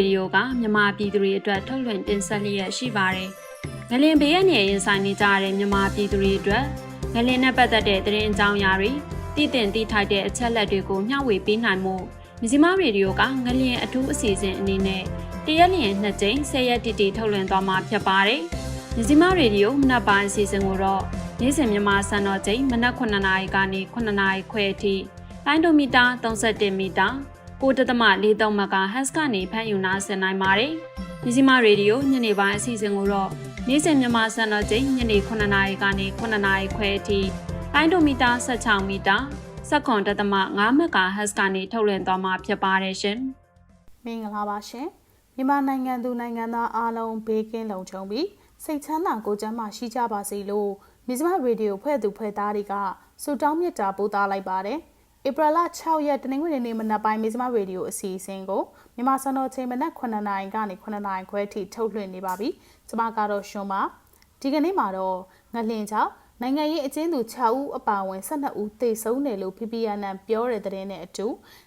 ရေဒီယိုကမြန်မာပြည်သူတွေအတွက်ထုတ်လွှင့်တင်ဆက်လျက်ရှိပါတယ်ငလင်ဘေးရနေရင်ဆိုင်နေကြတဲ့မြန်မာပြည်သူတွေအတွက်ငလင်နဲ့ပတ်သက်တဲ့သတင်းအကြောင်းအရာတွေတည်တင်တည်ထိုက်တဲ့အချက်လက်တွေကိုမျှဝေပေးနိုင်မှုမြကြီးမရေဒီယိုကငလင်အထူးအစီအစဉ်အနေနဲ့တရက်လျင်နှစ်ကြိမ်၁၀ရက်တီတီထုတ်လွှင့်သွားမှာဖြစ်ပါတယ်မြကြီးမရေဒီယိုမနက်ပိုင်းအစီအစဉ်ကိုတော့နေ့စဉ်မြန်မာစံတော်ချိန်မနက်9:00နာရီကနေ9:00နာရီခွဲအထိလိုင်းဒိုမီတာ31မီတာ 9.43မဂါဟက်စ်ကနေဖမ်းယူနာဆင်နိုင်ပါတယ်။မြစီမရေဒီယိုညနေပိုင်းအစီအစဉ်ကိုတော့နေ့စဉ်မြန်မာစံတော်ချိန်ညနေ9:00နာရီကနေ9:00နာရီခွဲအထိလိုင်းဒိုမီတာ16မီတာ7.5မဂါဟက်စ်ကနေထုတ်လွှင့်သွားမှာဖြစ်ပါတယ်ရှင်။မင်္ဂလာပါရှင်မြန်မာနိုင်ငံသူနိုင်ငံသားအားလုံးဘေးကင်းလုံခြုံပြီးစိတ်ချမ်းသာကိုယ်ကျန်းမာရှိကြပါစေလို့မြစမရေဒီယိုဖွဲ့သူဖွဲ့သားတွေကဆုတောင်းမေတ္တာပို့သလိုက်ပါတယ် ဧပြီလ6ရက်တနင်္ဂနွေနေ့မနက်ပိုင်းမြစမရေဒီယိုအစီအစဉ်ကိုမြန်မာစံတော်ချိန်မနက်9:00နာရီကနေ9:00နာရီခွဲထိထုတ်လွှင့်နေပါပြီကျွန်မကတော့ရှင်ပါဒီကနေ့မှာတော့ငလင်ချောင်းနိုင်ငံရေးအကျဉ်းသူ6ဦးအပါအဝင်12ဦးသေဆုံးတယ်လို့ PPN ပြောတဲ့တဲ့နဲ့အတူ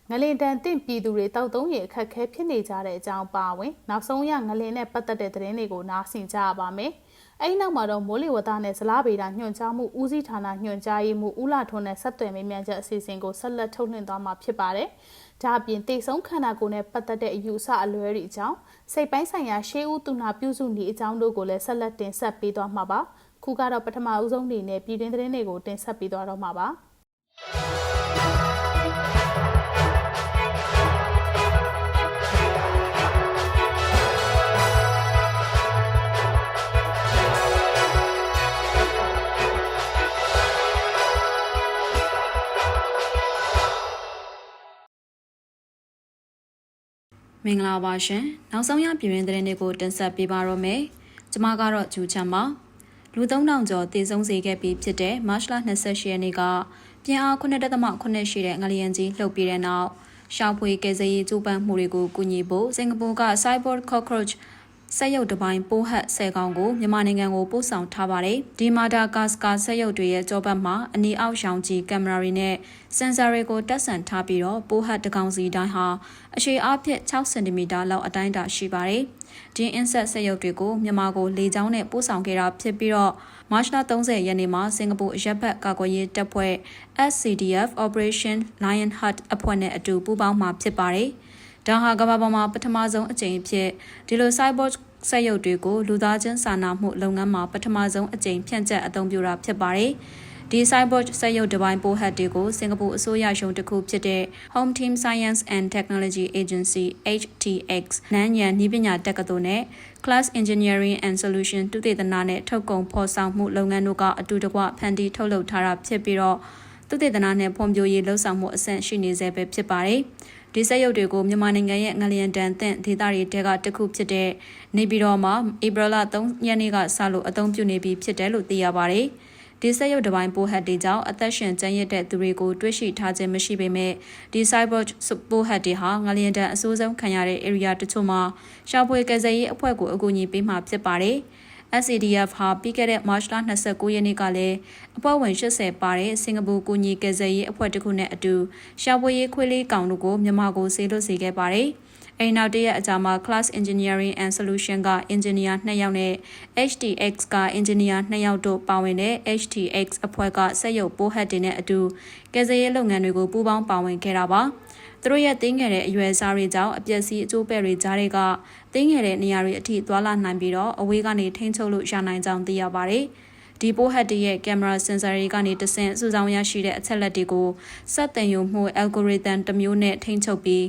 ငလင်တန်တင့်ပြည်သူတွေတောက်သုံးရအခက်ခဲဖြစ်နေကြတဲ့အကြောင်းပါဝင် နောက်ဆုံးရငလင်နဲ့ပတ်သက်တဲ့တဲ့တွေကိုနားဆင်ကြရပါမယ်။ အဲဒီနောက်မှာတော့မိုးလေဝသနဲ့ဇလားဗေဒညွှန်ကြားမှုဦးစီးဌာနညွှန်ကြားရေးမှူးဦးလာထွန်းနဲ့ဆက်သွယ်မေးမြန်းချက်အစီအစဉ်ကိုဆက်လက်ထုတ်လွှင့်သွားမှာဖြစ်ပါတယ်။ဒါအပြင်တေဆုံးခန္ဓာကိုယ်နဲ့ပတ်သက်တဲ့အယူအဆအလွဲတွေအကြောင်းစိတ်ပိုင်းဆိုင်ရာရှေးဦးသူနာပြုစုနေအကြောင်းတို့ကိုလည်းဆက်လက်တင်ဆက်ပေးသွားမှာပါ။ခုကတော့ပထမအဦးဆုံးအနေနဲ့ပြည်တွင်းသတင်းတွေကိုတင်ဆက်ပေးသွားတော့မှာပါ မင်္ဂလာပါရှင်နောက်ဆုံးရပြည်တွင်းသတင်းတွေကိုတင်ဆက်ပေးပါရမယ်ကျွန်မကတော့ဂျူချမ်းပါလူ3000ကျော်တည်ဆုံးစေခဲ့ပြီးဖြစ်တဲ့မတ်လ28ရက်နေ့ကပြင်အား9.8ရှိတဲ့ငလျင်ကြီးလှုပ်ပြီးတဲ့နောက်ရှောက်ဖွေကယ်ဆယ်ရေးကျူးပန်းမှုတွေကိုကူညီဖို့စင်ကာပူက Cyborg Cockroach ဆက်ရုပ်တစ်ပိုင်းပိုးဟတ်ဆယ်ကောင်ကိုမြန်မာနိုင်ငံကိုပို့ဆောင်ထားပါတယ်။ဒီမာဒါကာစကာဆက်ရုပ်တွေရဲ့ကြောပတ်မှာအနီအောက်ရောင်ခြည်ကင်မရာတွေနဲ့စင်ဆာတွေကိုတက်ဆန်ထားပြီးတော့ပိုးဟတ်တစ်ကောင်စီတိုင်းဟာအရှည်အားဖြင့်6စင်တီမီတာလောက်အတိုင်းအတာရှိပါတယ်။ဒီအင်ဆက်ဆက်ရုပ်တွေကိုမြန်မာကိုလေကြောင်းနဲ့ပို့ဆောင်ခဲ့တာဖြစ်ပြီးတော့မတ်လ30ရက်နေ့မှာစင်ကာပူအရက်ဘတ်ကာကွယ်ရေးတပ်ဖွဲ့ SCDF Operation Lionheart အဖွဲ့နဲ့အတူပူးပေါင်းမှာဖြစ်ပါတယ်။ ဒါဟာကမ္ဘာပေါ်မှာပထမဆုံးအကြိမ်ဖြစ်ဒီလို cyborg စက်ရုပ်တွေကိုလူသားချင်းစာနာမှုလုပ်ငန်းမှာပထမဆုံးအကြိမ်ဖြန့်ကျက်အသုံးပြုတာဖြစ်ပါတယ်။ဒီ cyborg စက်ရုပ်တစ်ပိုင်းပိုဟတ်တွေကိုစင်ကာပူအစိုးရရုံးတစ်ခုဖြစ်တဲ့ Home Team Science and Technology Agency HTX နန်းညံနှီးပညာတက္ကသိုလ်နဲ့ Class Engineering and Solution တုတေသနာနဲ့ထုတ်ကုန်ဖော်ဆောင်မှုလုပ်ငန်းတို့ကအတူတကွဖန်တီးထုတ်လုပ်ထားတာဖြစ်ပြီးတော့သုတေသနနဲ့ဖွံ့ဖြိုးရေးလှုပ်ဆောင်မှုအဆင့်ရှိနေစေပဲဖြစ်ပါတယ်။ ဒီစက်ရုပ်တွေကိုမြန်မာနိုင်ငံရဲ့ငလျင်တန်သင့်ဒေသတွေတဲကတစ်ခုဖြစ်တဲ့နေပြည်တော်မှာဧပြီလ3ရက်နေ့ကစလို့အသုံးပြုနေပြီဖြစ်တယ်လို့သိရပါတယ်။ဒီစက်ရုပ်တစ်ပိုင်းပိုဟတ်တွေကြောင့်အသက်ရှင်ကျန်းရတဲ့သူတွေကိုတွေ့ရှိထားခြင်းမရှိပေမဲ့ဒီ cyber ပိုဟတ်တွေဟာငလျင်တန်အဆိုးဆုံးခံရတဲ့ area တချို့မှာရှာဖွေကယ်ဆယ်ရေးအဖွဲ့ကိုအကူအညီပေးမှာဖြစ်ပါတယ်။ SADF ဟာပြီးခဲ့တဲ့ March လ29ရက်နေ့ကလည်းအဖွဲ့ဝင်80ပါတဲ့စင်ကာပူကူညီကယ်ဆယ်ရေးအဖွဲ့တစ်ခုနဲ့အတူရှာဖွေရေးခွေးလေးကောင်တို့ကိုမြန်မာကိုဆေးလွတ်စေခဲ့ပါတယ်။ အဲဒီနောက်တရက်အကြာမှာ Class Engineering and Solution က engineer 2ယောက်နဲ့ HTX က engineer 2ယောက်တို့ပါဝင်တဲ့ HTX အဖွဲ့ကစက်ရုပ်ပိုးဟတ်တွေနဲ့အတူကယ်ဆယ်ရေးလုပ်ငန်းတွေကိုပူးပေါင်းပါဝင်ခဲ့တာပါ။သူတို့ရဲ့တင်းငယ်တဲ့အရွယ်စားတွေကြောင့်အပျက်စီးအကျိုးပဲ့တွေကြားတွေကတင်းငယ်တဲ့နေရာတွေအထိသွာလာနိုင်ပြီးတော့အဝေးကနေထိန်းချုပ်လို့ရနိုင်ကြောင်းသိရပါတယ်။ ဒီပိုးဟတ်တရဲ့ကင်မရာစင်ဆာတွေကနေတဆင့်စုဆောင်ရရှိတဲ့အချက်လက်တွေကိုစက်တင်ယူမှု algorithm တစ်မျိုးနဲ့ထိန်းချုပ်ပြီး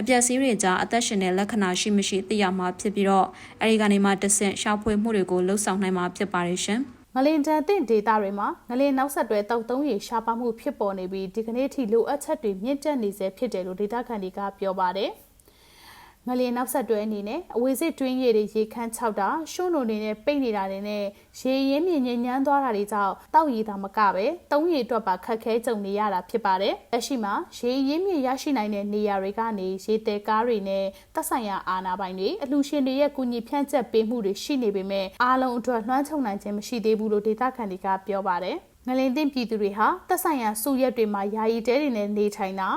အပျက်စီးတွေကြားအသက်ရှင်တဲ့လက္ခဏာရှိမရှိသိရမှာဖြစ်ပြီးတော့အဲဒီကနေမှတဆင့်ရှာဖွေမှုတွေကိုလှုပ်ဆောင်နိုင်မှာဖြစ်ပါတယ်ရှင်။ငလင်တန်တင့်ဒေတာတွေမှာငလင်နောက်ဆက်တွဲတောက်သုံးရေရှားပါမှုဖြစ်ပေါ်နေပြီးဒီကနေ့ထိလိုအပ်ချက်တွေမြင့်တက်နေစေဖြစ်တယ်လို့ဒေတာခန်တွေကပြောပါတယ်။ ငလျင်နောက်ဆက်တွဲအနေနဲ့အဝေစစ်တွင်းရည်တွေရေခမ်း၆တာရှုံးနုံနေနဲ့ပိတ်နေတာတွေနဲ့ရေရင်းမြင့်ညဉ့်ညမ်းသွားတာတွေကြောင့်တောက်ရည်သာမကပဲသုံးရည်အတွက်ပါခက်ခဲကြုံနေရတာဖြစ်ပါတယ်။လက်ရှိမှာရေရင်းမြင့်ရရှိနိုင်တဲ့နေရာတွေကနေရေတဲကားတွေနဲ့သက်ဆိုင်ရာအာဏာပိုင်တွေအလှူရှင်တွေရဲ့ကူညီဖြန့်ကျက်ပေးမှုတွေရှိနေပေမဲ့အားလုံးအတွက်လွှမ်းခြုံနိုင်ခြင်းမရှိသေးဘူးလို့ဒေသခံတွေကပြောပါတယ်။ငလင်တင်ပြည်သူတွေဟာတက်ဆိုင်ရာစုရက်တွေမှာယာယီတဲတွေနဲ့နေထိုင်တာ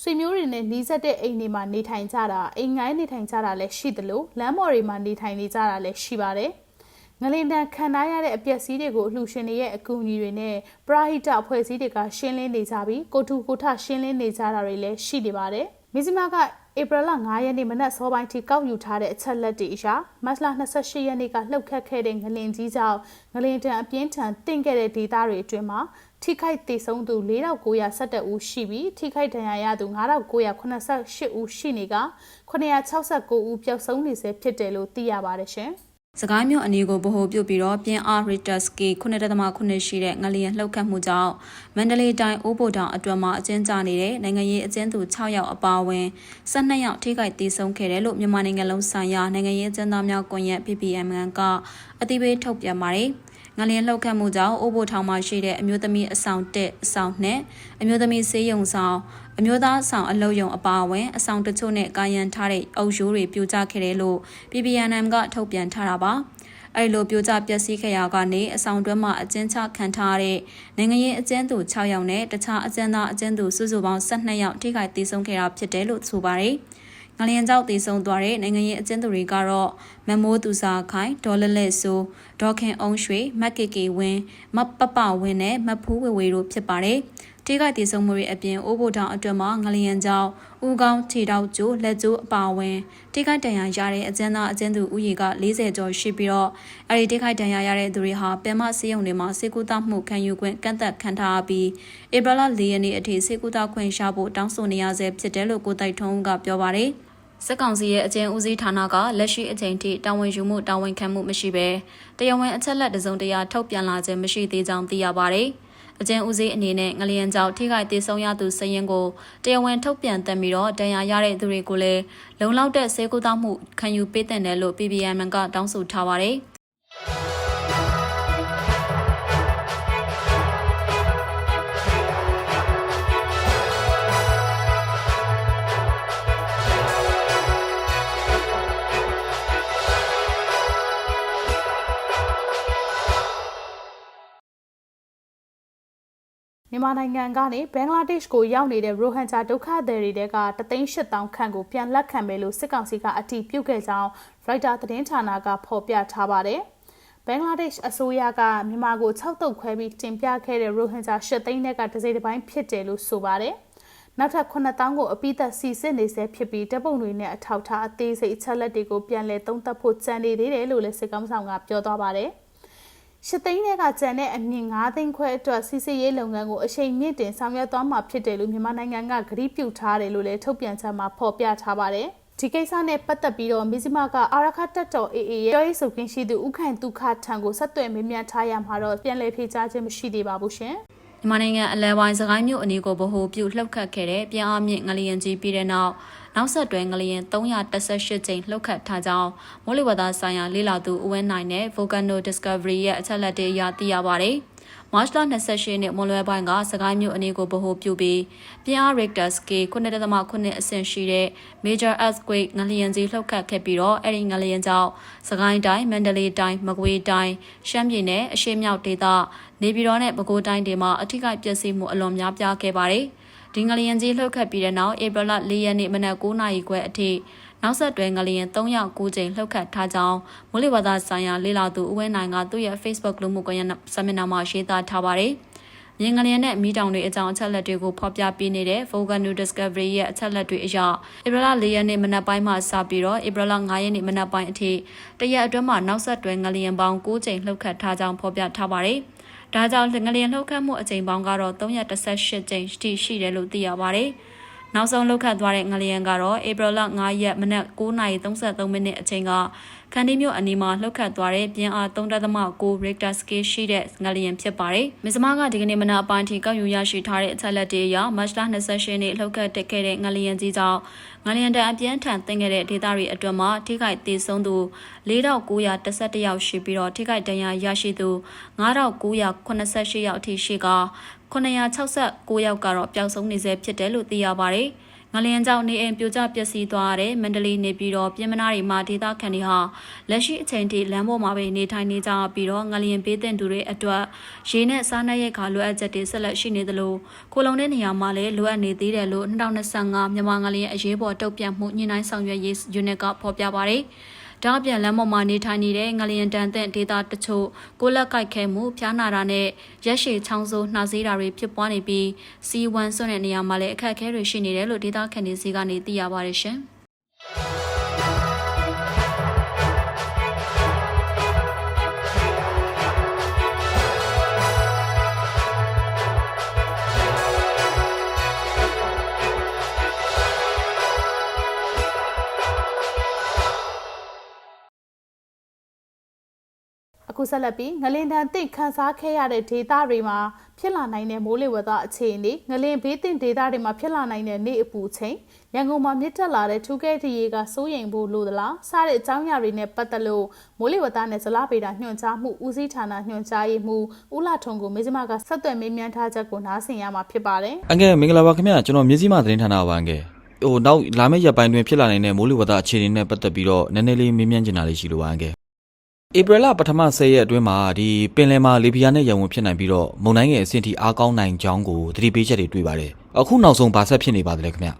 ဆွေမျိုးတွေနဲ့နှီးစပ်တဲ့အိမ်တွေမှာနေထိုင်ကြတာအိမ်ငိုင်းနေထိုင်ကြတာလည်းရှိသလိုလမ်းပေါ်တွေမှာနေထိုင်နေကြတာလည်းရှိပါတယ်။ငလင်တန်ခံထားရတဲ့အပျက်စီးတွေကိုအလှူရှင်တွေရဲ့အကူအညီတွေနဲ့ပရာဟိတအဖွဲ့အစည်းတွေကရှင်းလင်းနေကြပြီးကိုတူကိုထရှင်းလင်းနေကြတာတွေလည်းရှိနေပါတယ်။မဇ္ဈိမကဧပြီလ9ရက်နေ့မနက်စောပိုင်းထိကောက်ယူထားတဲ့အချက်လက်တွေအရမတ်လ28ရက်နေ့ကလှုပ်ခတ်ခဲ့တဲ့ငလင်ကြီးကြောင့်ငလင်တန်အပြင်းထန်တင့်ခဲ့တဲ့ဒေသတွေအတွင်းမှာ ထိခိုက်ဒေဆုံးသူ4911ဦးရှိပြီးထိခိုက်ဒဏ်ရာရသူ9988ဦးရှိနေက969ဦးပျောက်ဆုံးနေဆဲဖြစ်တယ်လို့သိရပါတယ်ရှင်။စကိုင်းမြို့အနီးကိုဗဟိုပြုပြီးတော့ပြင်းအား Richter scale 9.9ရှိတဲ့ငလျင်လှုပ်ခတ်မှုကြောင့်မန္တလေးတိုင်းအိုးဘိုတောင်အတွင်းမှာအကျဉ်းချနေတဲ့နိုင်ငံရေးအကျဉ်းသူ6ယောက်အပါအဝင်12ယောက်ထိခိုက်ဒေဆုံးခဲ့တယ်လို့မြန်မာနိုင်ငံလုံးဆိုင်ရာနိုင်ငံရေးအကျဉ်းသားများကွန်ရက် PPM ကအတိပေးထုတ်ပြန်ပါတယ်။ ငလျင်လှုပ်ခတ်မှုကြောင့်အိုးဘိုထောင်မှာရှိတဲ့အမျိုးသမီးအဆောင်1အဆောင်2အမျိုးသမီးဆေးရုံဆောင်အမျိုးသားဆောင်အလုပ်ယုံအပါအဝင်အဆောင်တချို့နဲ့ကာယံထားတဲ့အုပ်ရိုးတွေပြိုကျခဲ့တယ်လို့ PPNM ကထုတ်ပြန်ထားတာပါ။အဲဒီလိုပြိုကျပျက်စီးခဲ့ရာကနေအဆောင်တွဲမှာအကျဉ်းချခံထားတဲ့နိုင်ငံရေးအကျဉ်းသူ6ယောက်နဲ့တခြားအကျဉ်းသားအကျဉ်းသူစုစုပေါင်း12ယောက်ထိခိုက်ဒေဆုံးခဲ့တာဖြစ်တယ်လို့ဆိုပါတယ်။ ငလျင်ကြောင့်တည်ဆုံသွားတဲ့နိုင်ငံရေးအကျဉ်းသူတွေကတော့မမိုးသူစာခိုင်ဒေါ်လက်လက်ဆိုဒေါခင်အောင်ရွှေမက်ကီကီဝင်းမပပဝင်းနဲ့မဖူးဝေဝေတို့ဖြစ်ပါတယ်။ ထိခိုက်တည်ဆုံမှုတွေအပြင်အိုးဘိုတောင်အတွင်းမှာငလျင်ကြောင့်ဦးကောင်းခြေတောက်ကျိုးလက်ကျိုးအပါအဝင်ထိခိုက်ဒဏ်ရာရတဲ့အကျဉ်းသားအကျဉ်းသူဦးရေက40ကျော်ရှိပြီးတော့အဲဒီထိခိုက်ဒဏ်ရာရတဲ့သူတွေဟာပင်မစေယုံတွေမှာစေကူတာမှုခံယူခွင့်ကန့်သက်ခံထားပြီးဧပြီလ4ရက်နေ့အထိစေကူတာခွင့်ရဖို့တောင်းဆိုနေရဆဲဖြစ်တယ်လို့ကိုတိုက်ထုံးကပြောပါတယ်။စစ်ကောင်စီရဲ့အကျဉ်းဦးစီးဌာနကလက်ရှိအချိန်ထိတာဝန်ယူမှုတာဝန်ခံမှုမရှိဘဲတရားဝင်အချက်လက်တစုံတရာထုတ်ပြန်လာခြင်းမရှိသေးကြောင်းသိရပါတယ်။ အကျဉ်ဦးစီးအနေနဲ့ငလျင်ကြောင့်ထိခိုက်ဒေဆုံးရသူစရင်ကိုတရားဝင်ထုတ်ပြန်တတ်ပြီးတော့တရားရတဲ့သူတွေကိုလည်းလုံလောက်တဲ့စေကူတောက်မှုခံယူပေးတဲ့တယ်လို့ PPM ကတောင်းဆိုထားပါတယ်။ မြန်မာနိုင်ငံကနေဘင်္ဂလားဒေ့ရှ်ကိုရောက်နေတဲ့ရိုဟန်ဂျာဒုက္ခသည်တွေတဲက3,800ခန့်ကိုပြန်လက်ခံမယ်လို့စစ်ကောင်စီကအတည်ပြုခဲ့ကြောင်းရိုက်တာသတင်းဌာနကဖော်ပြထားပါတယ်။ဘင်္ဂလားဒေ့ရှ်အစိုးရကမြန်မာကို6တုပ်ခွဲပြီးတင်ပြခဲ့တဲ့ရိုဟန်ဂျာ8သိန်းတဲ့ကတစ်စိတ်တစ်ပိုင်းဖြစ်တယ်လို့ဆိုပါတယ်။နောက်ထပ်9000ကိုအပိသက်စီစစ်နေဆဲဖြစ်ပြီးတပ်ပုံတွေနဲ့အထောက်ထားအသေးစိတ်အချက်လက်တွေကိုပြန်လည်သုံးသပ်ဖို့ကြံနေသေးတယ်လို့လည်းစစ်ကောင်ဆောင်ကပြောသွားပါတယ်။ ရှစ်သိန်းတဲ့ကကျန်တဲ့အမြင့်9သိန်းခွဲအတွက်စီစီရေးလုပ်ငန်းကိုအချိန်မြင့်တင်ဆောင်ရွက်သွားမှာဖြစ်တယ်လို့မြန်မာနိုင်ငံကကတိပြုထားတယ်လို့လည်းထုတ်ပြန်ချက်မှာဖော်ပြထားပါတယ်။ဒီကိစ္စနဲ့ပတ်သက်ပြီးတော့မီဇီမာကအာရခတ်တော် AA ရဲ့ပြောရေးဆိုခွင့်ရှိသူဥခိုင်ဒုက္ခထံကိုဆက်သွယ်မေးမြန်းထားရမှာတော့ပြန်လည်ဖြေကြားခြင်းမရှိသေးပါဘူးရှင်။မြန်မာနိုင်ငံအလဲပိုင်းစကိုင်းမြို့အနီးကိုဗဟိုပြုလှုပ်ခတ်ခဲ့တဲ့ပြန်အားမြင့်ငလျင်ကြီးပြီးတဲ့နောက် နောက်ဆက်တွဲငလျင်318ကြိမ်လှုပ်ခတ်ထားကြောင်းမိုးလေဝသဆိုင်ရာလေ့လာသူဦးဝင်းနိုင်နဲ့ Volcano Discovery ရဲ့အချက်လက်တွေအရသိရပါတယ်။မတ်လ28ရက်နေ့မွန်လွယ်ပိုင်းကစကိုင်းမြို့အနီးကိုဗဟိုပြုပြီးပြင်းအား Richter scale 9.9အဆင့်ရှိတဲ့ Major Earthquake ငလျင်ကြီးလှုပ်ခတ်ခဲ့ပြီးတော့အဲ့ဒီငလျင်ကြောင့်စကိုင်းတိုင်းမန္တလေးတိုင်းမကွေးတိုင်းရှမ်းပြည်နယ်အရှေ့မြောက်ဒေသနေပြည်တော်နဲ့ပဲခူးတိုင်းတွေမှာအထိကိပျက်စီးမှုအလွန်များပြားခဲ့ပါတယ်။ ဒီငလျင်ကြီးလှုပ်ခတ်ပြီးတဲ့နောက်ဧပြီလ၄ရက်နေ့မနက်9:00နာရီခွဲအထိနောက်ဆက်တွဲငလျင်309ကြိမ်လှုပ်ခတ်ထားကြောင်းမိုးလေဝသဆိုင်ရာလေ့လာသူဦးဝင်းနိုင်ကသူ့ရဲ့ Facebook လူမှုကွန်ရက်စာမျက်နှာမှာရေးသားထားပါတယ်။မြင်းငလျင်နဲ့မိတောင်တွေအကြောင်းအချက်လက်တွေကိုဖော်ပြပေးနေတဲ့ Volcano Discovery ရဲ့အချက်လက်တွေအရဧပြီလ၄ရက်နေ့မနက်ပိုင်းမှစပြီးတော့ဧပြီလ9ရက်နေ့မနက်ပိုင်းအထိတရက်အတွင်းမှာနောက်ဆက်တွဲငလျင်ပေါင်း9ကြိမ်လှုပ်ခတ်ထားကြောင်းဖော်ပြထားပါတယ်။ ဒါကြောင့်ငလျင်လှုပ်ခတ်မှုအကြိမ်ပေါင်းကတော့318ကြိမ်ရှိရှိတယ်လို့သိရပါတယ်။နောက်ဆုံးလှုပ်ခတ်သွားတဲ့ငလျင်ကတော့ဧပြီလ9ရက်မနက်9:33မိနစ်အချိန်က ခန္ဒီမြို့အနီးမှာလှုပ်ခတ်သွားတဲ့ပြင်းအား3.9 Richter scale ရှိတဲ့ငလျင်ဖြစ်ပါတယ်။မစ္စမကဒီကနေ့မနက်အပိုင်းထိကောက်ယူရရှိထားတဲ့အချက်လက်တွေအရမတ်လ28ရက်နေ့လှုပ်ခတ်တက်ခဲ့တဲ့ငလျင်ကြီးကြောင့်ငလျင်တန်အပြင်းထန်တင်ခဲ့တဲ့ဒေသတွေအတွင်းမှာထိခိုက်ဒေဆုံးသူ4911ယောက်ရှိပြီးတော့ထိခိုက်ဒဏ်ရာရရှိသူ9988ယောက်အထိရှိက969ယောက်ကတော့ပျောက်ဆုံးနေဆဲဖြစ်တယ်လို့သိရပါတယ်။ ငလျင်ကြောင့်နေအိမ်ပြိုကျပျက်စီးသွားတဲ့မန္တလေးနေပြီးတော့ပြင်မနာတွေမှာဒေသခံတွေဟာလက်ရှိအချိန်ထိလမ်းပေါ်မှာပဲနေထိုင်နေကြပြီးတော့ငလျင်ပေးတဲ့သူတွေအတွက်ရေနဲ့စားနပ်ရိက္ခာလိုအပ်ချက်တွေဆက်လက်ရှိနေသလိုကိုလုံတဲ့နေရာမှာလည်းလိုအပ်နေသေးတယ်လို့2025မြန်မာငလျင်အရေးပေါ်တုံ့ပြန်မှုညှိနှိုင်းဆောင်ရွက်ရေးယူနစ်ကဖော်ပြပါတယ်။ ဒါအပြင်လမ်းပေါ်မှာနေထိုင်နေတဲ့ငလျင်တန်တဲ့ဒေတာတချို့ကိုလက်ကိုက်ခဲမှုဖျားနာတာနဲ့ရက်ရှည်ချောင်းဆိုးနှာစေးတာတွေဖြစ်ပွားနေပြီး C1 ဆွတဲ့နေရာမှာလည်းအခက်အခဲတွေရှိနေတယ်လို့ဒေတာခန်နေစီကနေသိရပါတယ်ရှင်။ အခုဆက်လက်ပြီးငလင်တန်တိတ်ခန်းစားခဲ့ရတဲ့ဒေသတွေမှာဖြစ်လာနိုင်တဲ့မိုးလေဝသအခြေအနေငလင်ဘေးတင်ဒေသတွေမှာဖြစ်လာနိုင်တဲ့နေ့အပူချိန်ရန်ကုန်မှာမြင့်တက်လာတဲ့ထူးကဲတရေကစိုးရိမ်ဖို့လိုသလားစတဲ့အကြောင်းအရာတွေနဲ့ပတ်သက်လို့မိုးလေဝသနဲ့ဇလပေတာညွှန်ကြားမှုဦးစီးဌာနညွှန်ကြားရေးမှူးဦးလာထုံကိုမေဇမကဆက်သွယ်မေးမြန်းထားချက်ကိုနားဆင်ရမှာဖြစ်ပါတယ်အန်ကယ်မင်္ဂလာပါခင်ဗျာကျွန်တော်မြစည်းမသတင်းဌာနပါအန်ကယ်ဟိုနောက်လာမယ့်ရက်ပိုင်းတွင်ဖြစ်လာနိုင်တဲ့မိုးလေဝသအခြေအနေနဲ့ပတ်သက်ပြီးတော့နည်းနည်းလေးမေးမြန်းချင်တာလေးရှိလို့ပါအန်ကယ် ဧပြီလပထမ10ရက်အတွင်းမှာဒီပင်လယ်မှာလေပြင်းနဲ့ရံဝင်ဖြစ်နိုင်ပြီးတော့မုန်တိုင်းငယ်အဆင့်ထိအားကောင်းနိုင်ကြောင်းကိုသတိပေးချက်တွေတွေ့ပါတယ်အခုနောက်ဆုံးဘာဆက်ဖြစ်နေပါသလဲခင်ဗျာ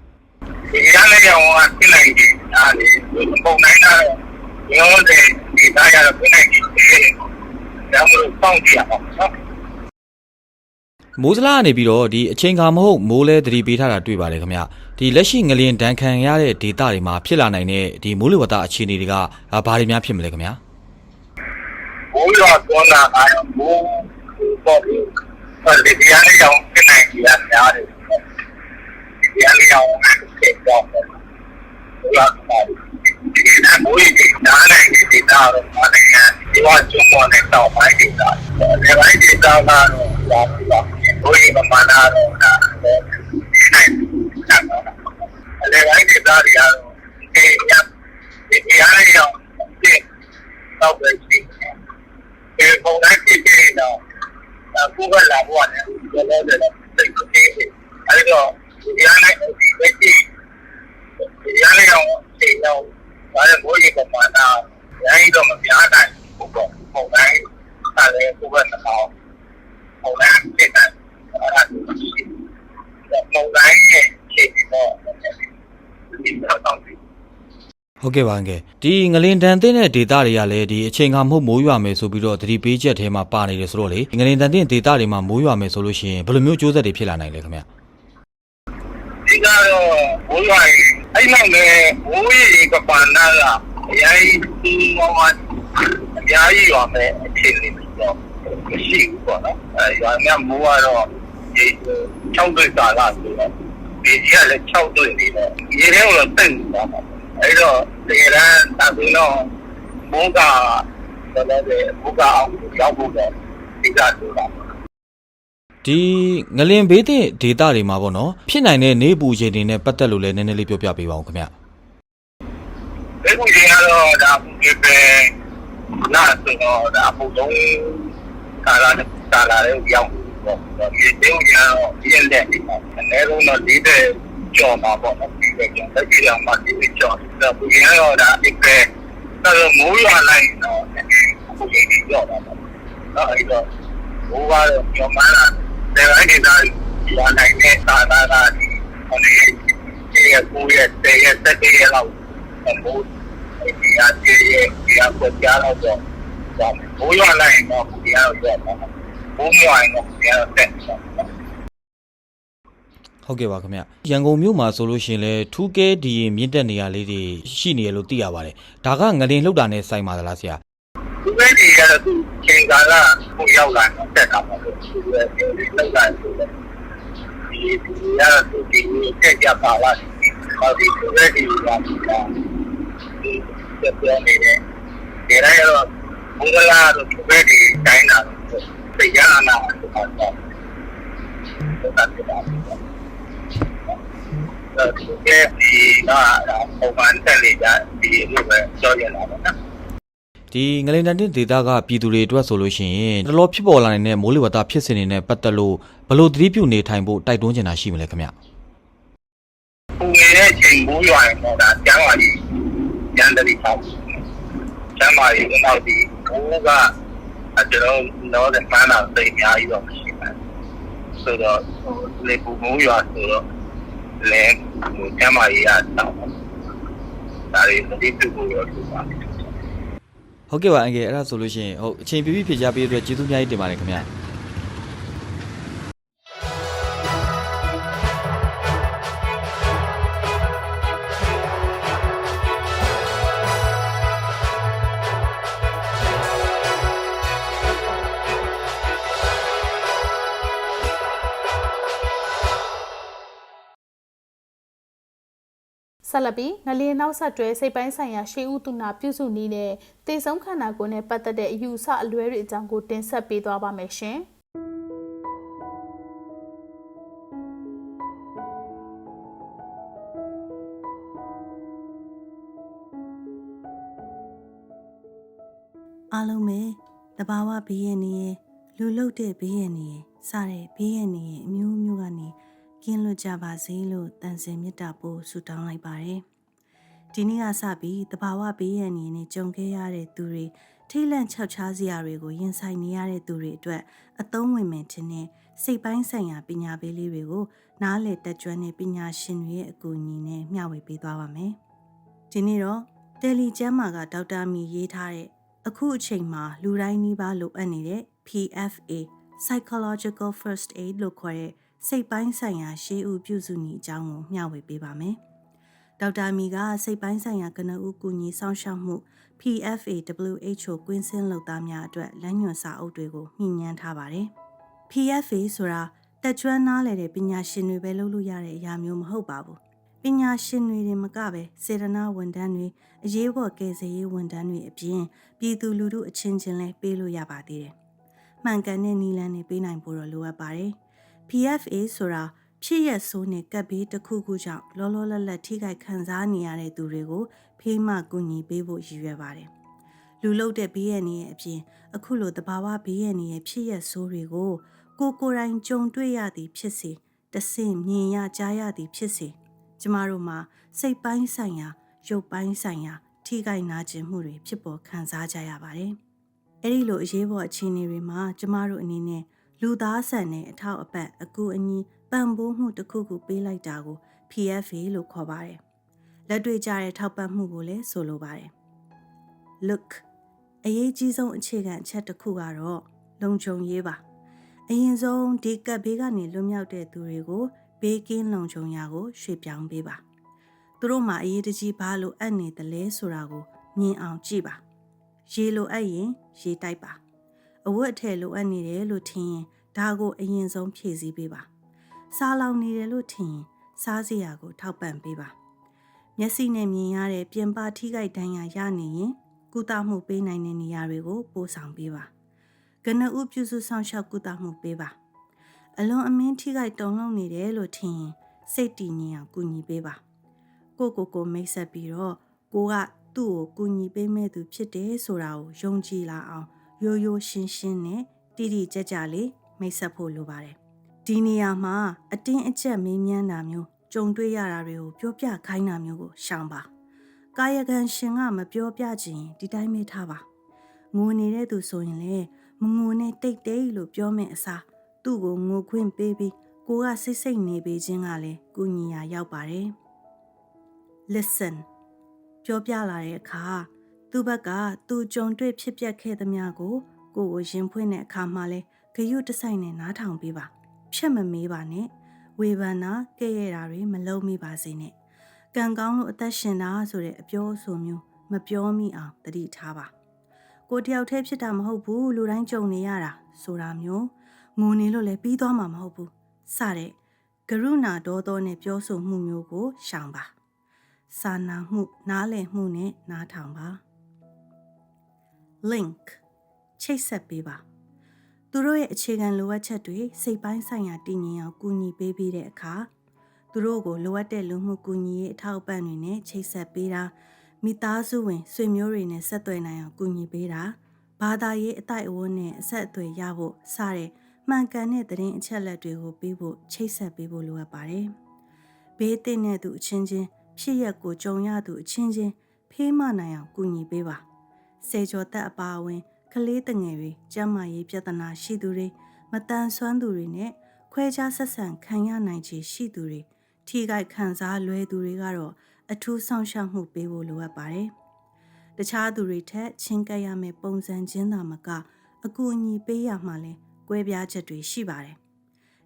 ဒီရလည်းရောကပြနိုင်တယ်ဒါလေပုံနိုင်တာရောတဲ့ဒီသားရတော့ပြနိုင်တယ်ဒါမှမဟုတ်ပေါင်းကြည့်ရအောင်နော်မိုးစလားကနေပြီးတော့ဒီအချိန်ကမဟုတ်မိုးလဲသတိပေးထားတာတွေ့ပါတယ်ခင်ဗျာဒီလက်ရှိငလျင်ဒဏ်ခံရတဲ့ဒေသတွေမှာဖြစ်လာနိုင်တဲ့ဒီမိုးလေဝသအခြေအနေတွေကဘာတွေများဖြစ်မလဲခင်ဗျာ ဘိုးရောသွန်းတာကတော့ဘိုးပေါ့ဒီဒီဒီရလည်းရောပြနိုင်တယ်များတယ်ဒီရလည်းရောဖြစ်တော့ဘုရားပါဒီကဘိုးကြီးနားနိုင်ဒီသားတော့မနိုင်ရင်ဒီဝကျွန်းပေါ်နဲ့တော့မိုင်းဒီသားဒီမိုင်းဒီသားကတော့လာပြီပါဘိုးကြီးမမနာတော့တာနိုင်တာတော့လေဝိုင်းဒီသားတွေကတော့ဒီရဒီရလည်းရောဖြစ်တော့ပဲရှိတယ် ဒီပုံတိုင်းဖြစ်ဖြစ်တော့ကိုယ်ကလာဖို့ရတယ်ဘယ်လိုလဲစိတ်ကိုသိတယ်အဲဒီတော့ဒီရနိုင်ဒီပဲကြည့်ဒီရနိုင်အောင်ချိန်တော့ဘာလဲဘိုးကြီးကမှန်းတာရိုင်းတော့မပြားနိုင်ဘူးပေါ့ပုံတိုင်းအဲလေကိုယ်ကတော့ပုံတိုင်းဖြစ်တယ်အဲဒါပုံတိုင်းရဲ့ချိန်တော့ဒီတော့ ဟုတ်ကဲ့ပါငယ်ဒီငလင်တန်တဲ့တဲ့ဒေတာတွေကလည်းဒီအချိန်ကမဟုတ်မိုးရွာမယ်ဆိုပြီးတော့သတိပေးချက်ထဲမှာပါနေတယ်ဆိုတော့လေငလင်တန်တဲ့ဒေတာတွေမှာမိုးရွာမယ်ဆိုလို့ရှိရင်ဘယ်လိုမျိုးကျိုးဆက်တွေဖြစ်လာနိုင်လဲခင်ဗျဒီကတော့ဘိုးရွာအဲ့နောက်လည်းဘိုးကြီးကပန်နာကအရင်ဒီမောင်အများကြီးရွာမယ်အခြေအနေပြီးတော့မရှိဘူးပေါ့နော်အဲရွာမြမိုးကတော့ဒီ6တွေ့ကာလဆိုတော့ဒီကြီးကလည်း6တွေ့နေတယ်ရေထဲကိုတက်နေတာပေါ့ အဲ့တော့ဒီရန်တာပြီးတော့မိုးကလည်းလည်းမိုးကအောင်ရောက်ဖို့တော့ဒီကဆိုတာဒီငလင်ဘေးတဲ့ဒေတာတွေမှာပေါ့နော်ဖြစ်နိုင်တဲ့နေပူချိန်တွေနဲ့ပတ်သက်လို့လည်းနည်းနည်းလေးပြောပြပေးပါဦးခင်ဗျဘယ်လိုလဲတော့ဒါဒီပဲနာဆိုတော့ဒါပုံလုံးကာလာနဲ့ကာလာလေးရောက်ပေါ့ဒီတေးရတော့ဒီလက်ဒီမှာအနည်းဆုံးတော့ဒီတဲ့ကြော်မှာပေါ့နော်ဒီ ပဲကြော်လက်ကြီးအောင်မှဒီပဲကြော်ဒါပူရတော့ဒါဒီပဲတော့မိုးရွာလိုက်တော့ပူကြီးကြော်တာပေါ့နော်အဲ့တော့မိုးကတော့ကြော်မှလာတယ်အဲ့ဒီသားရွာနိုင်တဲ့ကာလာကဒီဟိုနေဒီရကိုရတဲ့ရတဲ့ရလောက်မိုးဒီအကျေးရဲ့ဒီအပေါ်ကြားတော့တော့ဘိုးရွာလိုက်တော့ဒီကတော့တော့ဘိုးမြွိုင်းတော့ဒီကတော့တက်တယ် ဟုတ်ကဲ့ပါခင်ဗျရန်ကုန်မြို့မှာဆိုလို့ရှိရင်လည်းထူးကဲဒီရင်မြင့်တက်နေရလေးတွေရှိနေရလို့သိရပါတယ်ဒါကငလင်လှုပ်တာနဲ့ဆိုင်ပါသလားဆရာသူပဲဒီကတော့သူချိန်ကာလကိုရောက်လာတော့တက်တာပါလို့သူပဲဒီလောက်လာဆိုတော့ဒီဒီရတော့သူဒီတက်ကြပါလားဟောဒီသူပဲဒီကဒီကဒီတက်ပြနေတယ်ဒီရတော့ဘုရားတော့သူပဲဒီတိုင်းတာတရားနာဆိုတာတော့တက်တ ယ်ပါအဲဒီကဒီကပုံမှန်တက်လေကြဒီလိုပဲကြောက်ရလာပါတော့ဒီငလင်တန်တဲ့ဒေတာကပြည်သူတွေအတွက်ဆိုလို့ရှိရင်တလောဖြစ်ပေါ်လာနေတဲ့မိုးလေဝသဖြစ်စဉ်တွေနဲ့ပတ်သက်လို့ဘယ်လိုသတိပြုနေထိုင်ဖို့တိုက်တွန်းချင်တာရှိမလဲခင်ဗျဘပူနေတဲ့ချိန်မိုးရွာရင်တော့ဒါကျန်းမာရေးရန်တရီပေါ့ကျန်းမာရေးတော့ဒီဘိုးကအကျွန်တော်တော့တဲ့မှန်းတာသိအများကြီးတော့မရှိဘူးဆိုတော့လေပူမိုးရွာဆိုတော့ လေဟိုကျန်းမာရေးရတော့ဒါတွေမသိဘူးလို့ပြောပါတယ်ဟုတ်ကဲ့ပါအန်ကယ်အဲ့ဒါဆိုလို့ရှိရင်ဟုတ်အချိန်ပြည့်ပြည့်ဖြေချပေးတဲ့အတွက်ကျေးဇူးအများကြီးတင်ပါတယ်ခင်ဗျာ ဆက်လက်ပြီးငလျင်နောက်ဆက်တွဲစိတ်ပိုင်းဆိုင်ရာရှေးဥတုနာပြုစုနည်းနဲ့တေဆုံးခန္ဓာကိုယ်နဲ့ပတ်သက်တဲ့အယူအဆအလွဲတွေအကြောင်းကိုတင်ဆက်ပေးသွားပါမယ်ရှင်။အားလုံးပဲတဘာဝဘေးရန်နေရလူလုတ်တဲ့ဘေးရန်နေရစတဲ့ဘေးရန်နေရအမျိုးမျိုးကနေ ကင်းလွတ်ကြပါစေလို့တန်စင်မေတ္တာပို့ဆုတောင်းလိုက်ပါတယ်ဒီနေ့ကစပြီးတဘာဝဘေးရန်နေနဲ့ကြုံခဲ့ရတဲ့သူတွေထိတ်လန့်ခြောက်ခြားစရာတွေကိုရင်ဆိုင်နေရတဲ့သူတွေအတွက်အသုံးဝင်မယ်ခြင်းနဲ့စိတ်ပိုင်းဆိုင်ရာပညာပေးလေးတွေကိုနားလည်တက်ကြွတဲ့ပညာရှင်တွေရဲ့အကူအညီနဲ့မျှဝေပေးသွားပါမယ်ဒီနေ့တော့တယ်လီကျမ်းမာကဒေါက်တာမီရေးထားတဲ့အခုအချိန်မှာလူတိုင်းနှီးပါလိုအပ်နေတဲ့ PFA Psychological First Aid လို့ခေါ်တဲ့ စိတ်ပိုင်းဆိုင်ရာရှေးဥပြုစုနည်းအကြောင်းကိုမျှဝေပေးပါမယ်။ဒေါက်တာမီကစိတ်ပိုင်းဆိုင်ရာကနဦးကူညီစောင့်ရှောက်မှု PFA WHO ကွင်းစင်းလုပ်သားများအတွက်လမ်းညွှန်စာအုပ်တွေကိုညှိနှိုင်းထားပါတယ်။ PFA ဆိုတာတက်ကျွမ်းနားလည်တဲ့ပညာရှင်တွေပဲလုပ်လို့ရတဲ့အရာမျိုးမဟုတ်ပါဘူး။ပညာရှင်တွေတင်မကပဲစေတနာဝန်ထမ်းတွေအရေးပေါ်ကယ်ဆယ်ရေးဝန်ထမ်းတွေအပြင်ပြည်သူလူထုအချင်းချင်းလည်းပေးလို့ရပါသေးတယ်။မှန်ကန်တဲ့နည်းလမ်းတွေပေးနိုင်ဖို့တော့လိုအပ်ပါတယ်။ PFA ဆိုတာဖြစ်ရဆိုးနဲ့ကပ်ဘေးတစ်ခုခုကြောင့်လောလောလတ်လတ်ထိခိုက်ခံစားနေရတဲ့သူတွေကိုဖေးမှကူညီပေးဖို့ရည်ရွယ်ပါတယ်။လူလုတ်တဲ့ဘေးရန်ရဲ့အပြင်အခုလိုတဘာဝဘေးရန်ရဲ့ဖြစ်ရဆိုးတွေကိုကိုကိုယ်တိုင်ကြုံတွေ့ရသည်ဖြစ်စေတဆင့်မြင်ရကြားရသည်ဖြစ်စေကျမတို့မှာစိတ်ပိုင်းဆိုင်ရာရုပ်ပိုင်းဆိုင်ရာထိခိုက်နာကျင်မှုတွေဖြစ်ပေါ်ခံစားကြရပါတယ်။အဲ့ဒီလိုအရေးပေါ်အခြေအနေတွေမှာကျမတို့အနေနဲ့ လူသားဆန်တဲ့အထောက်အပံ့အကူအညီပံ့ပိုးမှုတစ်ခုခုပေးလိုက်တာကို PFA လို့ခေါ်ပါတယ်။လက်တွေ့ကျတဲ့ထောက်ပံ့မှုကိုလည်းဆိုလိုပါတယ်။ Look အရေးကြီးဆုံးအခြေခံအချက်တစ်ခုကတော့လုံခြုံရေးပါ။အရင်ဆုံးဒီကပ်ဘေးကနေလွတ်မြောက်တဲ့သူတွေကိုဘေးကင်းလုံခြုံရာကိုရွှေ့ပြောင်းပေးပါ။သူတို့မှာအရေးတကြီးဘာလို့အပ်နေတယ်လဲဆိုတာကိုမြင်အောင်ကြည့်ပါရေလိုအပ်ရင်ရေတိုက်ပါ အဝတ်အထည်လိုအပ်နေတယ်လို့ထင်ရင်ဒါကိုအရင်ဆုံးဖြည့်ဆည်းပေးပါစားလောင်နေတယ်လို့ထင်ရင်စားစရာကိုထောက်ပံ့ပေးပါမျက်စိနဲ့မြင်ရတဲ့ပြင်ပထိခိုက်ဒဏ်ရာရနေရင်ကုသမှုပေးနိုင်တဲ့နေရာတွေကိုပို့ဆောင်ပေးပါကနဦးပြုစုဆောင်ရှောက်ကုသမှုပေးပါအလွန်အမင်းထိခိုက်တုံ့လုံနေတယ်လို့ထင်ရင်စိတ်တည်ငြိမ်အောင်ကူညီပေးပါကိုကိုကိုမိတ်ဆက်ပြီးတော့ကိုကသူ့ကိုကူညီပေးမဲ့သူဖြစ်တယ်ဆိုတာကိုယုံကြည်လာအောင် ရိုးရိုးရှင်းရှင်းနဲ့တိတိကျကျလေးမိတ်ဆက်ဖို့လိုပါတယ်ဒီနေရာမှာအတင်းအကျပ်မေးမြန်းတာမျိုးကြုံတွေ့ရတာတွေကိုပြောပြခိုင်းတာမျိုးကိုရှောင်ပါကာယကံရှင်ကမပြောပြချင်ဒီတိုင်းမေးထားပါငိုနေတဲ့သူဆိုရင်လေမငိုနဲ့တိတ်တိတ်လို့ပြောမယ်အစားသူ့ကိုငိုခွင့်ပေးပြီးကိုကစိတ်စိတ်နေပေးခြင်းကလည်းကုညီရာရောက်ပါတယ် listen ပြောပြလာတဲ့အခါ သူ့ဘက်ကသူကြုံတွေ့ဖြစ်ပျက်ခဲ့သမျှကိုကိုကိုရင်ဖွင့်တဲ့အခါမှာလဲဂယုတဆိုင်နဲ့နားထောင်ပေးပါဖြတ်မမေးပါနဲ့ဝေဖန်တာကဲ့ရဲ့တာတွေမလုံးမိပါစေနဲ့ကံကောင်းလို့အသက်ရှင်တာဆိုတဲ့အပြောအဆိုမျိုးမပြောမိအောင်တတိထားပါကိုတယောက်တည်းဖြစ်တာမဟုတ်ဘူးလူတိုင်းကြုံနေရတာဆိုတာမျိုးငိုနေလို့လည်းပြီးသွားမှာမဟုတ်ဘူးစတဲ့ကရုဏာဒေါသောနဲ့ပြောဆိုမှုမျိုးကိုရှောင်ပါစာနာမှုနားလည်မှုနဲ့နားထောင်ပါ link ချိတ်ဆက်ပေးပါသူတို့ရဲ့အခြေခံလိုအပ်ချက်တွေစိတ်ပိုင်းဆိုင်ရာတည်ငြိမ်အောင်ကူညီပေးပြီးတဲ့အခါသူတို့ကိုလိုအပ်တဲ့လူမှုကူညီရေးအထောက်အပံ့တွေနဲ့ချိတ်ဆက်ပေးတာမိသားစုဝင်ဆွေမျိုးတွေနဲ့ဆက်သွယ်နိုင်အောင်ကူညီပေးတာဘာသာရေးအတိုက်အဝန်းနဲ့အဆက်အသွယ်ရဖို့စတဲ့မှန်ကန်တဲ့သတင်းအချက်အလက်တွေကိုပေးဖို့ချိတ်ဆက်ပေးဖို့လိုအပ်ပါတယ်။ဘေးတင်တဲ့သူအချင်းချင်းဖြစ်ရက်ကိုကြုံရသူအချင်းချင်းဖေးမနိုင်အောင်ကူညီပေးပါ စေကျော်သက်အပါအဝင်ကလေးတငယ်တွေကျန်းမာရေးပြဿနာရှိသူတွေမတန်ဆွမ်းသူတွေနဲ့ခွဲခြားဆက်ဆံခံရနိုင်ခြေရှိသူတွေထိခိုက်ခံစားလွဲသူတွေကတော့အထူးဆောင်ရှောက်မှုပေးဖို့လိုအပ်ပါတယ်တခြားသူတွေထက်ချင်းကပ်ရမယ့်ပုံစံချင်းသာမကအကူအညီပေးရမှလဲကွဲပြားချက်တွေရှိပါတယ်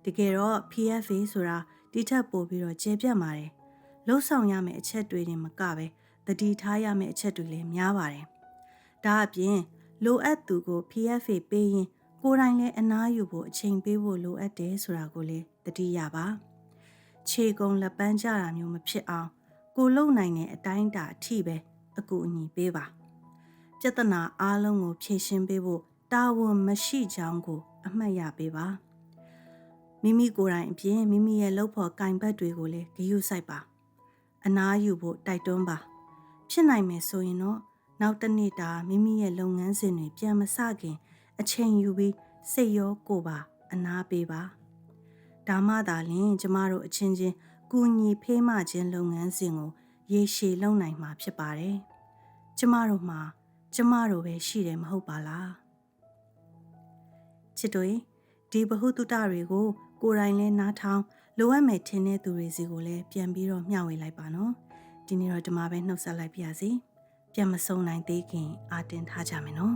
တကယ်တော့ PFA ဆိုတာဒီထက်ပိုပြီးတော့ကျေပြတ်ပါတယ်လှုပ်ဆောင်ရမယ့်အချက်တွေတင်မကပဲတတိထားရမယ့်အချက်တွေလည်းများပါတယ် ဒါအပြင်လိုအပ်သူကို PFA ပေးရင်ကိုယ်တိုင်လည်းအနားယူဖို့အချိန်ပေးဖို့လိုအပ်တယ်ဆိုတာကိုလည်းတတိရပါခြေကုံလက်ပန်းကြတာမျိုးမဖြစ်အောင်ကိုလုံနိုင်တဲ့အတိုင်းအတာအထိပဲအကူအညီပေးပါပြဿနာအားလုံးကိုဖြေရှင်းပေးဖို့တာဝန်မရှိကြောင်းကို အမှတ်ရပေးပါမိမိကိုယ်တိုင်အပြင်မိမိရဲ့လုပ်ဖို့ကင်ဘတ်တွေကိုလည်းဂရုစိုက်ပါအနားယူဖို့တိုက်တွန်းပါ ဖြစ်နိုင်မယ်ဆိုရင်တော့ နောက်တစ်နေ့တာမိမိရဲ့လုပ်ငန်းစဉ်တွေပြန်မစခင် အချိန်ယူပြီးစိတ်ရောကိုယ်ပါ အနာပေးပါဒါမှသာလျှင်ကျမတို့အချင်းချင်းကူညီဖေးမခြင်းလုပ်ငန်းစဉ်ကိုရေရှည်လုပ်နိုင်မှာဖြစ်ပါတယ်ကျမတို့မှာကျမတို့ပဲရှိတယ်မဟုတ်ပါလားချစ်တို့ဒီဘဟုတုတတွေကို ကိုယ်တိုင်လဲနားထောင်လိုအပ်မယ်ထင်တဲ့သူတွေစီကိုလည်းပြန်ပြီးတော့မျှဝေလိုက်ပါနော်ဒီနေ့တော့ဒီမှာပဲနှုတ်ဆက်လိုက်ပါရစေ ပြန်မဆုံးနိုင်သေးခင်အာတင်ထားကြမယ်နော်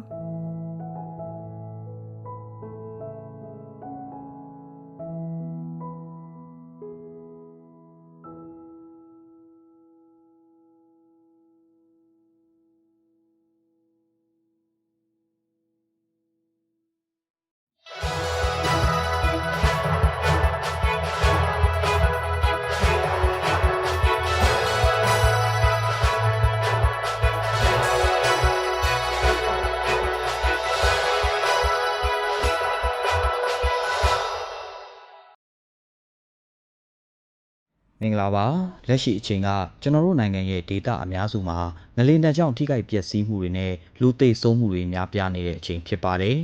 မင်္ဂလာပါလက်ရှိအချိန်ကကျွန်တော်တို့နိုင်ငံရဲ့ဒေတာအများစုမှာငလင်တန်ကြောင့်ထိခိုက်ပျက်စီးမှုတွေနဲ့လူသိဆုံးမှုတွေများပြားနေတဲ့အချိန်ဖြစ်ပါတယ်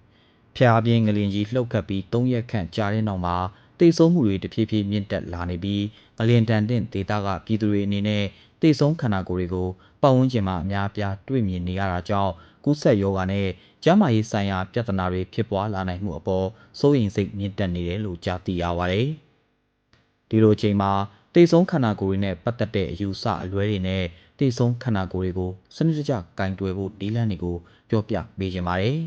။ဖျားပြင်းငလင်ကြီးလှုပ်ခတ်ပြီး၃ရက်ခန့်ကြာတဲ့နောက်မှာသိဆုံးမှုတွေတဖြည်းဖြည်းမြင့်တက်လာနေပြီးငလင်တန်တဲ့ဒေတာကပြည်သူတွေအနေနဲ့သိဆုံးခန္ဓာကိုယ်တွေကိုပတ်ဝန်းကျင်မှာအများပြားတွေ့မြင်နေရတာကြောင့်ကူးစက်ရောဂါနဲ့ကျန်းမာရေးဆိုင်ရာပြဿနာတွေဖြစ်ပွားလာနိုင်မှုအပေါ်စိုးရိမ်စိတ်မြင့်တက်နေတယ်လို့ကြားသိရပါတယ်။ ဒီလိုချိန်မှာတေဆုံးခန္ဓာကိုယ်တွေနဲ့ပတ်သက်တဲ့အယူဆအလွဲတွေနဲ့တေဆုံးခန္ဓာကိုယ်တွေကိုစနစ်တကျကင်တွယ်ဖို့ဒီလန့်တွေကိုပြောပြပေးခြင်းပါတယ်။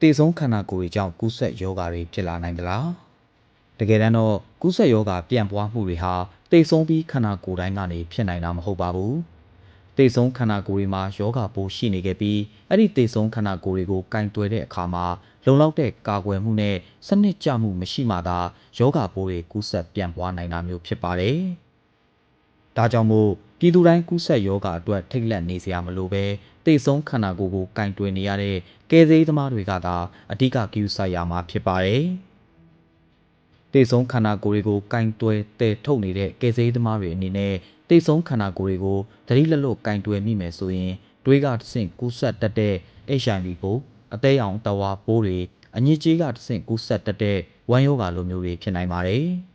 တေဆုံးခန္ဓာကိုယ်တွေကြောင့်ကူးစက်ရောဂါတွေဖြစ်လာနိုင်သလား။တကယ်တမ်းတော့ကူးစက်ရောဂါပြန့်ပွားမှုတွေဟာတေဆုံးပြီးခန္ဓာကိုယ်တိုင်းကနေဖြစ်နိုင်တာမဟုတ်ပါဘူး။တေဆုံးခန္ဓာကိုယ်တွေမှာယောဂပိုးရှိနေခဲ့ပြီးအဲ့ဒီတေဆုံးခန္ဓာကိုယ်တွေကိုကင်တွယ်တဲ့အခါမှာ လုံလောက်တဲ့ကာကွယ်မှုနဲ့စနစ်ကျမှုမရှိမှသာယောဂပိုးတွေကူးစက်ပြန့်ပွားနိုင်တာမျိုးဖြစ်ပါတယ်။ဒါကြောင့်မို့ပြည်သူတိုင်းကူးစက်ယောဂအတွက်ထိတ်လန့်နေစရာမလိုပဲတိတ်ဆုံးခန္ဓာကိုယ်ကိုကင်တွယ်နေရတဲ့ကယ်ဆယ်ရေးသမားတွေကသာအဓိကကြူးဆိုင်ရမှာဖြစ်ပါတယ်။တိတ်ဆုံးခန္ဓာကိုယ်တွေကိုကင်တွယ်တည်ထုတ်နေတဲ့ကယ်ဆယ်ရေးသမားတွေအနေနဲ့တိတ်ဆုံးခန္ဓာကိုယ်တွေကိုသတိလက်လွတ်ကင်တွယ်မိမယ်ဆိုရင်တွေးကတဆင့်ကူးစက်တတ်တဲ့ HIV ကို အသေးအောင်တဝါပိုးတွေအညစ်အကြေးကတဆင့်ကူးစက်တတ်တဲ့ဝမ်းရောဂါလိုမျိုးတွေဖြစ်နိုင်ပါတယ်။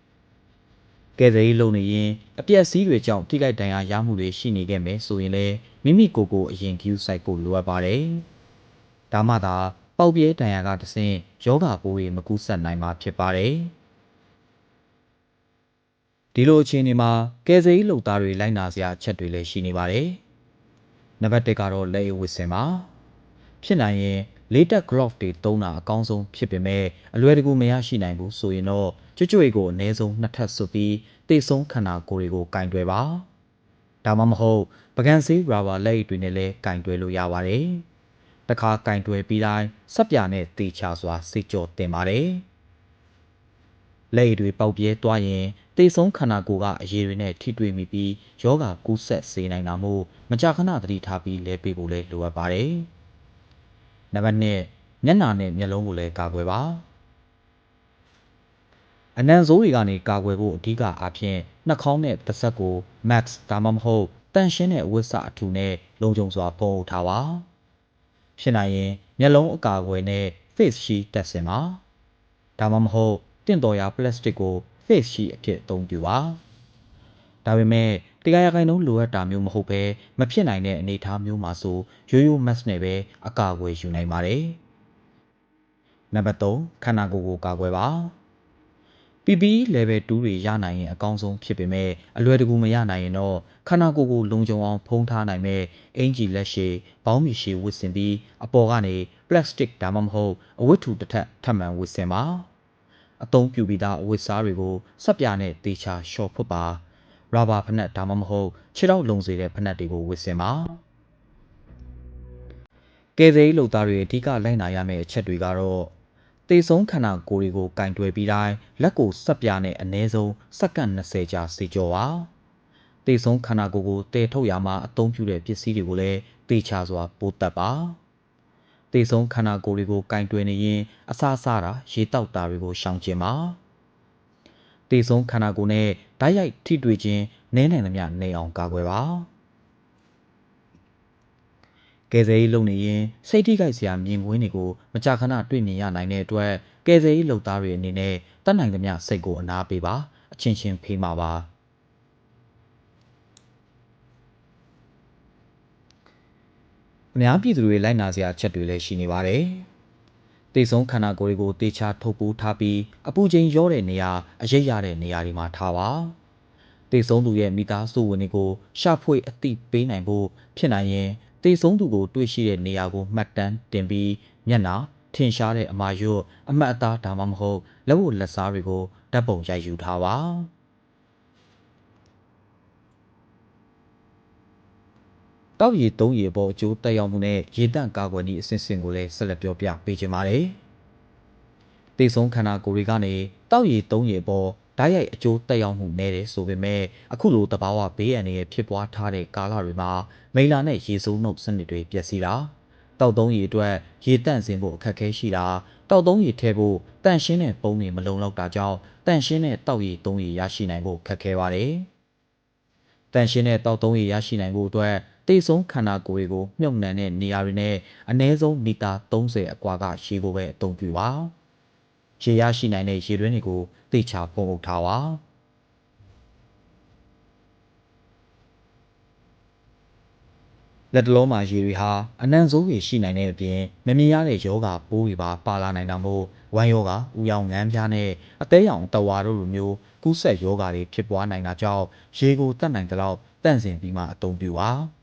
ကဲဆယ်ရေးလုပ်နေရင်အပြက်စီးတွေကြောင့်ထိခိုက်ဒဏ်ရာရမှုတွေရှိနေခဲ့မယ်ဆိုရင်လည်းမိမိကိုယ်ကိုအရင်ကျူးဆိုင်ဖို့လိုအပ်ပါတယ်။ဒါမှသာပေါက်ပြဲဒဏ်ရာကတဆင့်ယောဂပိုးတွေမကူးစက်နိုင်မှာဖြစ်ပါတယ်။ဒီလိုအခြေအနေမှာကယ်ဆယ်ရေးလုပ်သားတွေလိုက်နာစရာအချက်တွေလည်းရှိနေပါတယ်။နံပါတ်1ကတော့လက်ရဝစ်စင်ပါဖြစ်နိုင်ရင် လေးတက် glove တွေသုံးတာအကောင်းဆုံးဖြစ်ပေမဲ့အလွယ်တကူမရရှိနိုင်ဘူးဆိုရင်တော့ကြွကြွေကိုအနည်းဆုံးနှစ်ထပ်ဆွပြီးတိတ်ဆုံးခန္ဓာကိုယ်တွေကိုကင်တွယ်ပါဒါမှမဟုတ်ပကံဆေးရာဘာလက်ရည်တွေနဲ့လည်းကင်တွယ်လို့ရပါတယ်တခါကင်တွယ်ပြီးတိုင်းစက်ပြာနဲ့တေချာစွာစေကြော်တင်ပါတယ်လက်ရည်တွေပေါက်ပြဲသွားရင်တေဆုံးခန္ဓာကိုယ်ကအရေတွေနဲ့ထိတွေ့မိပြီးယောဂကူးဆက်စေနိုင်တာမို့မကြာခဏသတိထားပြီးလဲပေးဖို့လည်းလိုအပ်ပါတယ်။ နံပါတ်1မျက်နှာနဲ့မျက်လုံးကိုလည်းကာကွယ်ပါအနံဆိုးတွေကနေကာကွယ်ဖို့အဓိကအားဖြင့်နှာခေါင်းနဲ့ပါးစပ်ကို max ဒါမှမဟုတ်တန့်ရှင်းတဲ့အဝတ်စအထူနဲ့လုံခြုံစွာဖုံးအုပ်ထားပါဖြစ်နိုင်ရင်မျက်လုံးအကာအကွယ်နဲ့ face shield တပ်ဆင်ပါဒါမှမဟုတ်တင့်တော်ရာပလတ်စတစ်ကို face ရှိအဖြစ်အသုံးပြုပါဒါပေမဲ့ တရားရခိုင်နှုန်းလိုအပ်တာမျိုးမဟုတ်ဘဲမဖြစ်နိုင်တဲ့အနေအထားမျိုးမှာဆိုရိုးရိုး mask နဲ့ပဲအကာအကွယ်ယူနိုင်ပါတယ်နံပါတ်3ခန္ဓာကိုယ်ကိုကာကွယ်ပါ PPE level 2တွေရနိုင်ရင်အကောင်းဆုံးဖြစ်ပေမဲ့အလွယ်တကူမရနိုင်ရင်တော့ခန္ဓာကိုယ်ကိုလုံခြုံအောင်ဖုံးထားနိုင်မဲ့အင်ဂျီလက်ရှည်ဘောင်းမီရှည်ဝတ်ဆင်ပြီးအပေါ်ကနေ plastic ဒါမှမဟုတ်အဝတ်ထူတစ်ထပ်ထပ်မံဝတ်ဆင်ပါအသုံးပြုပြီးသားအဝတ်စားတွေကိုစက်ပြာနဲ့တေချာလျှော်ဖွတ်ပါ ရာဘာဖနက်ဒါမှမဟုတ်ခြေထောက်လုံစေတဲ့ဖနက်တွေကိုဝတ်ဆင်ပါကယ်ဆယ်ရေးလုပ်သားတွေအဓိကလိုက်နာရမယ့်အချက်တွေကတော့တေဆုံးခန္ဓာကိုယ်တွေကိုကင်တွယ်ပြီးတိုင်းလက်ကိုစက်ပြာနဲ့အနည်းဆုံးစက္ကန့်20ကြာစေကြောပါတေဆုံးခန္ဓာကိုယ်ကိုတည်ထုတ်ရမှာအသုံးပြုတဲ့ပစ္စည်းတွေကိုလည်းတေချာစွာပိုးတက်ပါတေဆုံးခန္ဓာကိုယ်တွေကိုကင်တွယ်နေရင်အစာစားတာရေတောက်တာတွေကိုရှောင်ကျဉ်ပါ တေဆုံးခန္ဓာကိုယ်နဲ့ဓာတ်ရိုက်ထိတွေ့ခြင်းနည်းနိုင်သမျှနေအောင်ကာကွယ်ပါကယ်ဆယ်ရေးလုပ်နေရင်စိတ်ထိခိုက်စရာမြင်ကွင်းတွေကိုမကြာခဏတွေ့မြင်ရနိုင်တဲ့အတွက်ကယ်ဆယ်ရေးလုပ်သားတွေအနေနဲ့တတ်နိုင်သမျှစိတ်ကိုအနာပေးပါအချင်းချင်းဖေးမှာပါအများပြည်သူတွေလိုက်နာစရာအချက်တွေလည်းရှိနေပါတယ်။ တေဆုံးခန္ဓာကိုယ်တွေကိုတေချာထုတ်ပိုးထားပြီးအပူချိန်ရောတဲ့နေရာအရိပ်ရတဲ့နေရာတွေမှာထားပါ။တေဆုံးသူရဲ့မိသားစုဝင်တွေကိုရှာဖွေအသိပေးနိုင်ဖို့ဖြစ်နိုင်ရင်တေဆုံးသူကိုတွေ့ရှိတဲ့နေရာကိုမှတ်တမ်းတင်ပြီးမျက်နှာထင်ရှားတဲ့အမာရွတ်အမှတ်အသားဒါမှမဟုတ်လက်ဝတ်လက်စားတွေကိုဓာတ်ပုံရိုက်ယူထားပါ။ တောက်ရည်သုံးရည်အပေါ်အကျိုးတက်ရောက်မှုနဲ့ရေတန့်ကာကွယ်နည်းအစဉ်စဉ်ကိုလည်းဆက်လက်ပြောပြပေးခြင်းပါတယ်။တေဆုံးခန္ဓာကိုယ်တွေကနေတောက်ရည်သုံးရည်အပေါ်ဓာတ်ရိုက်အကျိုးတက်ရောက်မှုနည်းတယ်ဆိုပေမဲ့အခုလိုတဘာဝဘေးအန္တရာယ်ဖြစ်ပွားထားတဲ့ကာလတွေမှာမိလာနဲ့ရေစိုးနှုတ်စနစ်တွေပျက်စီးတာတောက်သုံးရည်အတွက်ရေတန့်စင်ဖို့အခက်အခဲရှိတာတောက်သုံးရည်ထဲဖို့တန့်ရှင်းတဲ့ပုံတွေမလုံလောက်တာကြောင့်တန့်ရှင်းတဲ့တောက်ရည်သုံးရည်ရရှိနိုင်ဖို့ခက်ခဲပါတယ်။တန်ရှင်းတဲ့တောက်သုံးရည်ရရှိနိုင်ဖို့အတွက် တေဆုံးခန္ဓာကိုယ်တွေကိုမြုပ်နှံတဲ့နေရာတွေနဲ့အနည်းဆုံးမီတာ30အကွာကရေကိုပဲအသုံးပြုပါ။ရေရရှိနိုင်တဲ့ရေတွင်းတွေကိုသိချပုံအုပ်ထားပါ။လက်တလုံးမှာရေတွေဟာအနံ့ဆိုးတွေရှိနိုင်တဲ့အပြင်မမြင်ရတဲ့ယောဂပိုးတွေပါပါလာနိုင်တာမို့ဝမ်းယောဂ၊ဥယောင်ငန်းပြားနဲ့အသေးရောင်တဝါတို့လိုမျိုးကူးစက်ယောဂတွေဖြစ်ပွားနိုင်တာကြောင့်ရေကိုတတ်နိုင်တဲ့လောက်တန့်စင်ပြီးမှအသုံးပြုပါ။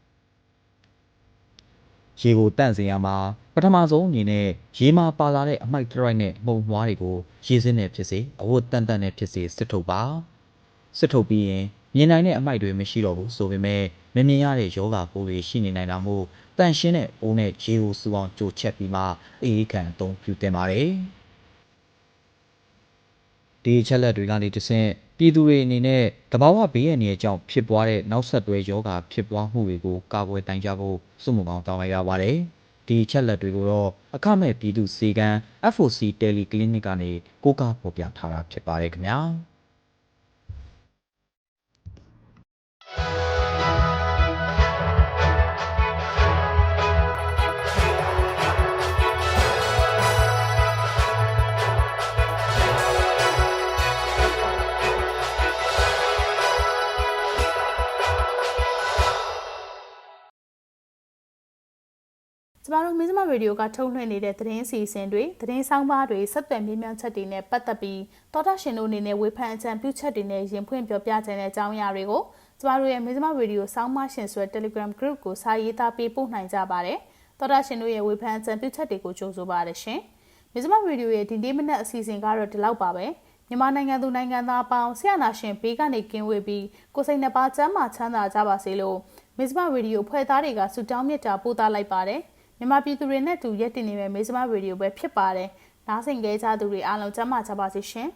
ရေကိုတန့်စင်ရမှာပထမဆုံးအနေနဲ့ရေမှာပါလာတဲ့အမိုက်တရိုက်နဲ့မှုံမွားတွေကိုရေစင်းနဲ့ဖြစ်စေအဝတ်တန်တန်နဲ့ဖြစ်စေစစ်ထုတ်ပါစစ်ထုတ်ပြီးရင်မြင်နိုင်တဲ့အမိုက်တွေမရှိတော့ဘူးဆိုပေမဲ့မမြင်ရတဲ့ယောဂပိုးတွေရှိနေနိုင်တာမို့တန့်ရှင်းတဲ့အိုးနဲ့ရေကိုစူအောင်ကြိုချက်ပြီးမှအေးခံအသုံးပြုတင်ပါတယ် ဒီအချက်လက်တွေကနေတဆင့်ပြည်သူတွေအနေနဲ့တဘာဝဘေးရန်တွေအကြောင်းဖြစ်ပွားတဲ့နောက်ဆက်တွဲယောဂဖြစ်ပွားမှုတွေကိုကာကွယ်တိုင်ကြဖို့စုမှုကောင်းတောင်းလိုက်ရပါတယ်။ဒီအချက်လက်တွေကိုတော့အခမဲ့ပြည်သူစေကန်း FOC Teleclinic ကနေကိုးကားဖော်ပြထားတာဖြစ်ပါတယ်ခင်ဗျာ။။ ကျမတို့မင်းစမရေဒီယိုကထုတ်လွှင့်နေတဲ့သတင်းအစီအစဉ်တွေသတင်းဆောင်ပါတွေဆက်သွယ်မြင်းမြန်းချက်တွေနဲ့ပတ်သက်ပြီးတော်တာရှင်တို့အနေနဲ့ဝေဖန်အကြံပြုချက်တွေနဲ့ရင်ဖွင့်ပြောပြခြင်းတဲ့အကြောင်းအရာတွေကိုကျမတို့ရဲ့မင်းစမရေဒီယိုဆောင်းမရှင်ဆိုတဲ့ Telegram Group ကိုစာရေးသားပေးပို့နိုင်ကြပါတယ်။တော်တာရှင်တို့ရဲ့ဝေဖန်အကြံပြုချက်တွေကိုကြိုဆိုပါရရှင်။မင်းစမရေဒီယိုရဲ့ဒီနေ့မနက်အစီအစဉ်ကတော့ဒီလောက်ပါပဲ။မြန်မာနိုင်ငံသူနိုင်ငံသားအပေါင်းဆရာနာရှင်ဘေးကနေကင်းဝေးပြီးကိုယ်စိတ်နှပါချမ်းသာချမ်းသာကြပါစေလို့မစ္စမရေဒီယိုဖွဲ့သားတွေကဆုတောင်းမြတ်တာပို့သလိုက်ပါတယ် မြန်မာပြည်သူတွေနဲ့တူရက်တင်နေတဲ့မစ္စမရေဒီယိုပဲဖြစ်ပါတယ်နားဆင်ကြကြသူတွေအားလုံးကျမ်းမာကြပါစေရှင်